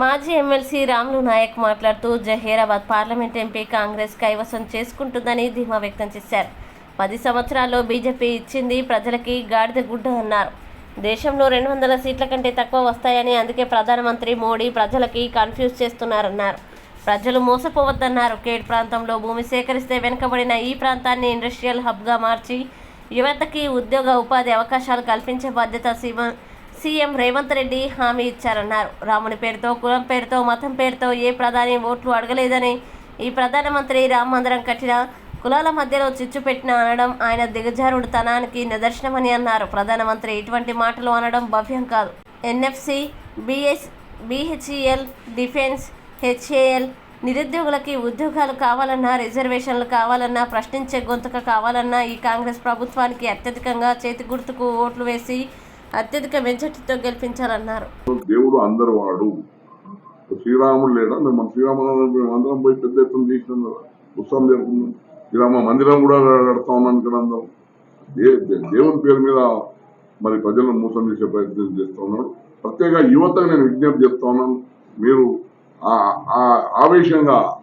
మాజీ ఎమ్మెల్సీ రాములు నాయక్ మాట్లాడుతూ Zaheerabad parliament MP Congress కైవసం చేసుకుంటుందని ధీమా వ్యక్తం చేశారు. పది సంవత్సరాల్లో బీజేపీ ఇచ్చింది ప్రజలకి గాడిద గుడ్డ అన్నారు. దేశంలో రెండు వందల సీట్ల కంటే తక్కువ వస్తాయని అందుకే ప్రధానమంత్రి మోడీ ప్రజలకి కన్ఫ్యూజ్ చేస్తున్నారన్నారు. ప్రజలు మోసపోవద్దన్నారు. కేడ్ ప్రాంతంలో భూమి సేకరిస్తే వెనుకబడిన ఈ ప్రాంతాన్ని ఇండస్ట్రియల్ హబ్గా మార్చి యువతకి ఉద్యోగ ఉపాధి అవకాశాలు కల్పించే బాధ్యత సీమ సీఎం రేవంత్ రెడ్డి హామీ ఇచ్చారన్నారు. రాముని పేరుతో కులం పేరుతో మతం పేరుతో ఏ ప్రధాని ఓట్లు అడగలేదని ఈ ప్రధానమంత్రి రామ మందిరం కట్టిన కులాల మధ్యలో చిచ్చు పెట్టిన అనడం ఆయన దిగజారుడుతనానికి నిదర్శనమని అన్నారు. ప్రధానమంత్రి ఇటువంటి మాటలు అనడం భవ్యం కాదు. NFC BS BHEL defence HAL నిరుద్యోగులకి ఉద్యోగాలు కావాలన్నా రిజర్వేషన్లు కావాలన్నా ప్రశ్నించే గొంతుక కావాలన్నా ఈ కాంగ్రెస్ ప్రభుత్వానికి అత్యధికంగా చేతి గుర్తుకు ఓట్లు వేసి అత్యధిక మెజార్టీతో గెలిపించాలన్నారు. దేవుడు అందరు వాడు. శ్రీరాముడు లేడా? మేము మన శ్రీరామనవమి మేము అందరం పోయి పెద్ద ఎత్తున చేసినాం కదా ఉత్సవం జరుపుకున్నాం శ్రీరామ మందిరం కూడా కడతా ఉన్నాం అందరం. దేవుని పేరు మీద మరి ప్రజలను మోసం చేసే ప్రయత్నం చేస్తా ఉన్నాడు. ప్రత్యేక యువతకు నేను విజ్ఞప్తి చేస్తా ఉన్నాను. మీరు ఆ- ఆ ఆవేశంగా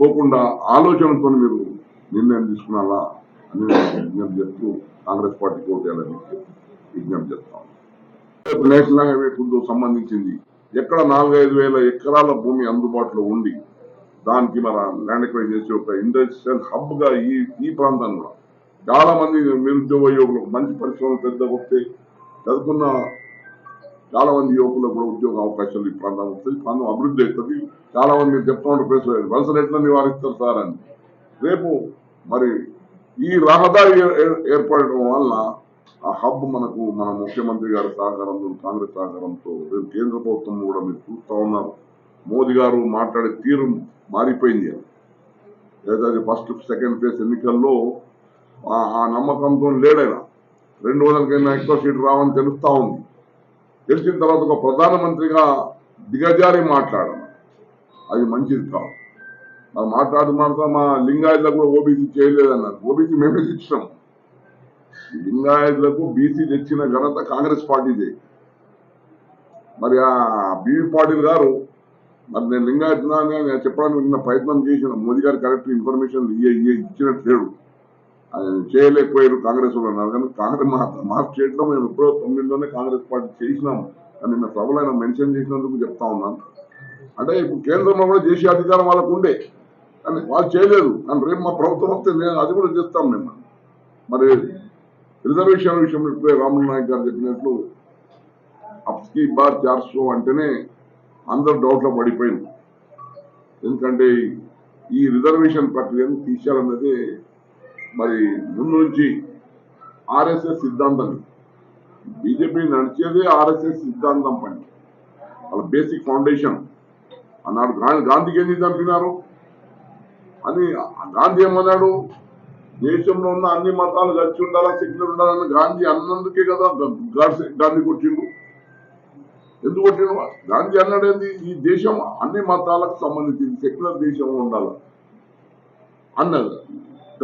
పోకుండా ఆలోచనతో మీరు నిర్ణయం తీసుకున్నారా అని విజ్ఞప్తి చేస్తూ కాంగ్రెస్ పార్టీకి ఓటేయాలని విజ్ఞప్తి రేపు నేషనల్ హైవే కు సంబంధించింది. ఎక్కడ నాలుగైదు వేల ఎకరాల భూమి అందుబాటులో ఉండి దానికి మన ల్యాండ్ ఎక్వైర్ చేసి ఒక ఇండస్ట్రియల్ హబ్గా ఈ ఈ కూడా. చాలా మంది నిరుద్యోగ యువకులకు మంచి పరిశ్రమలు పెద్ద వస్తే చదువుకున్న చాలా మంది యువకులకు కూడా ఉద్యోగ అవకాశాలు ఈ ప్రాంతం వస్తాయి ప్రాంతం అభివృద్ధి అవుతుంది. చాలా మంది చెప్తా ఉంటారు ప్రెస్ వలసలు ఎట్లా నివారిస్తారు సార్ అని. రేపు మరి ఈ రహదారి ఏర్పడటం వల్ల ఆ హబ్ మనకు మన ముఖ్యమంత్రి గారి సహకారంతో కాంగ్రెస్ సహకారంతో రేపు కేంద్ర ప్రభుత్వం కూడా మీరు చూస్తా ఉన్నారు. మోదీ గారు మాట్లాడే తీరు మారిపోయింది లేదా అది ఫస్ట్ సెకండ్ ఫేజ్ ఎన్నికల్లో ఆ- నమ్మకంతో లేడైనా రెండు వందలకైనా ఎక్కువ సీట్లు రావని తెలుస్తా ఉంది. తెలిసిన తర్వాత ఒక ప్రధానమంత్రిగా దిగజారి మాట్లాడడం అది మంచిది కాదు. మాట్లాడుతూ మాట్లాడుతూ మా లింగాయత్లకు కూడా ఓబీసీ చేయలేదన్నారు. ఓబీసీ మేమే ఇచ్చినాం లింగాయతులకు బీసీ తెచ్చిన ఘనత కాంగ్రెస్ పార్టీదే. మరి ఆ బీవీ పాటిల్ గారు మరి నేను లింగాయత్ నేను చెప్పడానికి నిన్న ప్రయత్నం చేసిన మోదీ గారు కరెక్ట్ ఇన్ఫర్మేషన్ ఇయ్య ఇచ్చినట్టు లేడు. ఆయన చేయలేకపోయారు కాంగ్రెస్ వాళ్ళు అన్నారు. కానీ కాంగ్రెస్ మా మా మేము ఎప్పుడో తొమ్మిదిలోనే కాంగ్రెస్ పార్టీ చేసినాము. అని నిన్న సభలో ఆయన మెన్షన్ చేసినందుకు చెప్తా ఉన్నాను. అంటే ఇప్పుడు కేంద్రంలో కూడా చేసే అధికారం వాళ్ళకు ఉండే. కానీ వాళ్ళు చేయలేదు. కానీ రేపు మా ప్రభుత్వం వస్తే నేను అది కూడా చేస్తాం మేము. మరి రిజర్వేషన్ విషయంలో ఇప్పుడే రాములు నాయక్ గారు చెప్పినట్లు అప్స్కి బార్ చార్సో అంటేనే అందరు డౌట్లో పడిపోయింది ఎందుకంటే ఈ రిజర్వేషన్ ప్రక్రియను తీసేయాలన్నది మరి ముందు నుంచి ఆర్ఎస్ఎస్ సిద్ధాంతం. బీజేపీ నడిచేదే ఆర్ఎస్ఎస్ సిద్ధాంతం పని. వాళ్ళ బేసిక్ ఫౌండేషన్. అన్నాడు గాంధీ గాంధీకి ఎందుకు చంపినారు? అని గాంధీ ఏమన్నాడు? దేశంలో ఉన్న అన్ని మతాలు కలిసి ఉండాలా సెక్యులర్ ఉండాలని గాంధీ అన్నందుకే కదా గాంధీ కొట్టిండు. ఎందుకు కొట్టిండు? గాంధీ అన్నాడేంది ఈ దేశం అన్ని మతాలకు సంబంధించింది సెక్యులర్ దేశం ఉండాలి అన్నది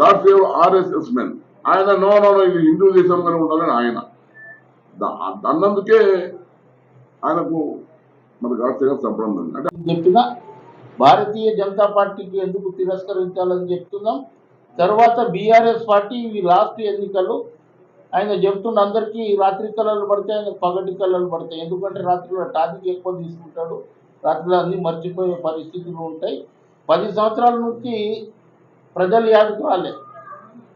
గాడ్ సేవ్ ఆర్ఎస్ఎస్ మెన్. ఆయన నో నో ఇది హిందూ దేశంగానే ఉండాలని ఆయన. అన్నందుకే ఆయనకు మరి గాడ్ సేవ సంబంధం అంటే చెప్పినా భారతీయ జనతా పార్టీకి ఎందుకు తిరస్కరించాలని చెప్తున్నాం? తర్వాత బీఆర్ఎస్ పార్టీ ఇవి లాస్ట్ ఎన్నికలు. ఆయన చెప్తున్న అందరికీ రాత్రి కళలు పడతాయి ఆయన పగటి కళలు పడతాయి. ఎందుకంటే రాత్రిలో టాపిక్ ఎక్కువ తీసుకుంటాడు. రాత్రిలో అన్ని మర్చిపోయే పరిస్థితులు ఉంటాయి. పది సంవత్సరాల నుంచి ప్రజలు యాదకు రాలే.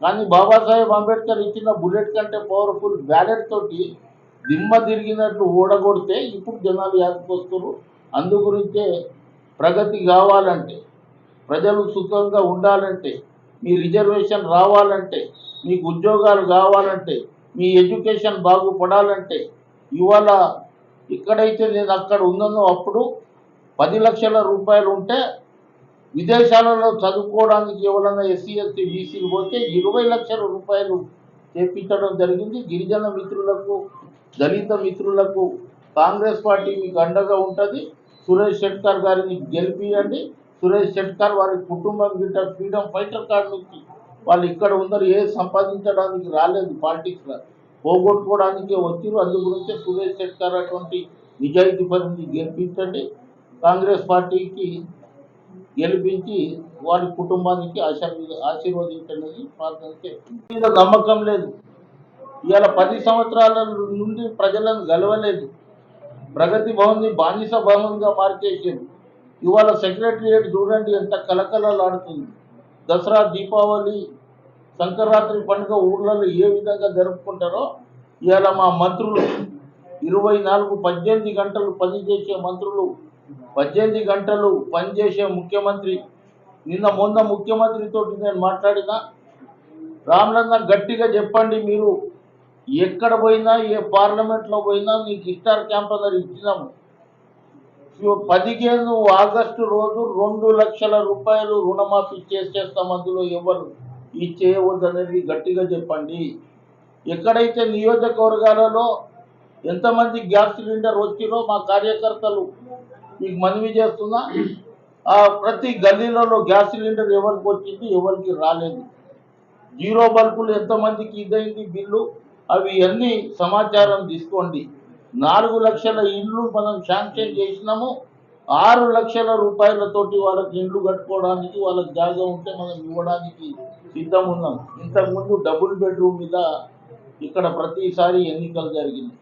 కానీ బాబాసాహెబ్ అంబేద్కర్ ఇచ్చిన బుల్లెట్ కంటే పవర్ఫుల్ బ్యాలెట్ తోటి దిమ్మ తిరిగినట్లు ఓడగొడితే ఇప్పుడు జనాలు యాదకొస్తారు అందు గురించే ప్రగతి కావాలంటే ప్రజలు సుఖంగా ఉండాలంటే మీ రిజర్వేషన్ రావాలంటే మీకు ఉద్యోగాలు కావాలంటే మీ ఎడ్యుకేషన్ బాగుపడాలంటే ఇవాళ ఎక్కడైతే నేను అక్కడ ఉన్నానో అప్పుడు పది లక్షల రూపాయలు ఉంటే విదేశాలలో చదువుకోవడానికి ఎవరైనా ఎస్సీ ఎస్టీ బీసీలు పోతే ఇరవై లక్షల రూపాయలు చేపించడం జరిగింది. గిరిజన మిత్రులకు దళిత మిత్రులకు కాంగ్రెస్ పార్టీ మీకు అండగా ఉంటుంది. సురేష్ శెట్కర్ గారిని గెలిపియండి. సురేష్ షెట్కర్ వారి కుటుంబం గిట్ట ఫ్రీడమ్ ఫైటర్ కార్డు నుంచి వాళ్ళు ఇక్కడ ఉన్నారు ఏ సంపాదించడానికి రాలేదు పాలిటిక్స్లో పోగొట్టుకోవడానికి వచ్చిరు అందు గురించి సురేష్ షెట్కర్ అటువంటి నిజాయితీ పరిధి గెలిపించండి. కాంగ్రెస్ పార్టీకి గెలిపించి వారి కుటుంబానికి ఆశీర్వద ఆశీర్వదించండి. ప్రార్థన చేస్తుంది నమ్మకం లేదు. ఇవాళ పది సంవత్సరాల నుండి ప్రజలను గెలవలేదు. ప్రగతి భవన్ని బానిస భవన్గా మార్చేసారు ఇవాళ సెక్రటరియట్ చూడండి ఎంత కలకలలాడుతుంది దసరా దీపావళి సంక్రాంతి పండుగ ఊర్లలో ఏ విధంగా జరుపుకుంటారో ఇవాళ మా మంత్రులు ఇరవై నాలుగు పద్దెనిమిది గంటలు పనిచేసే మంత్రులు పద్దెనిమిది గంటలు పనిచేసే ముఖ్యమంత్రి. నిన్న మొన్న ముఖ్యమంత్రితో నేను మాట్లాడినా. రామ్లన్న గట్టిగా చెప్పండి మీరు. ఎక్కడ పోయినా ఏ పార్లమెంట్లో పోయినా మీకు ఇస్టార్ క్యాంప్ అనేది ఇచ్చినాము. పదిహేను ఆగస్టు రోజు రెండు లక్షల రూపాయలు రుణమాఫీ చేసేస్తాం అందులో ఎవరు? ఈ చేయవద్దనేది గట్టిగా చెప్పండి. ఎక్కడైతే నియోజకవర్గాలలో ఎంతమంది గ్యాస్ సిలిండర్ వచ్చినో మా కార్యకర్తలు మీకు మనవి చేస్తున్నా ఆ ప్రతి గల్లీలలో గ్యాస్ సిలిండర్ ఎవరికి వచ్చింది ఎవరికి రాలేదు. జీరో బల్బులు ఎంతమందికి ఇదైంది బిల్లు? అవి అన్ని సమాచారం తీసుకోండి. నాలుగు లక్షల ఇండ్లు మనం శాంక్షన్ చేసినాము. ఆరు లక్షల రూపాయలతోటి వాళ్ళకి ఇండ్లు కట్టుకోవడానికి వాళ్ళకి జాగా ఉంటే మనం ఇవ్వడానికి సిద్ధం ఉన్నాం. ఇంతకుముందు డబుల్ బెడ్రూమ్ మీద ఇక్కడ ప్రతిసారి ఎన్నికలు జరిగింది.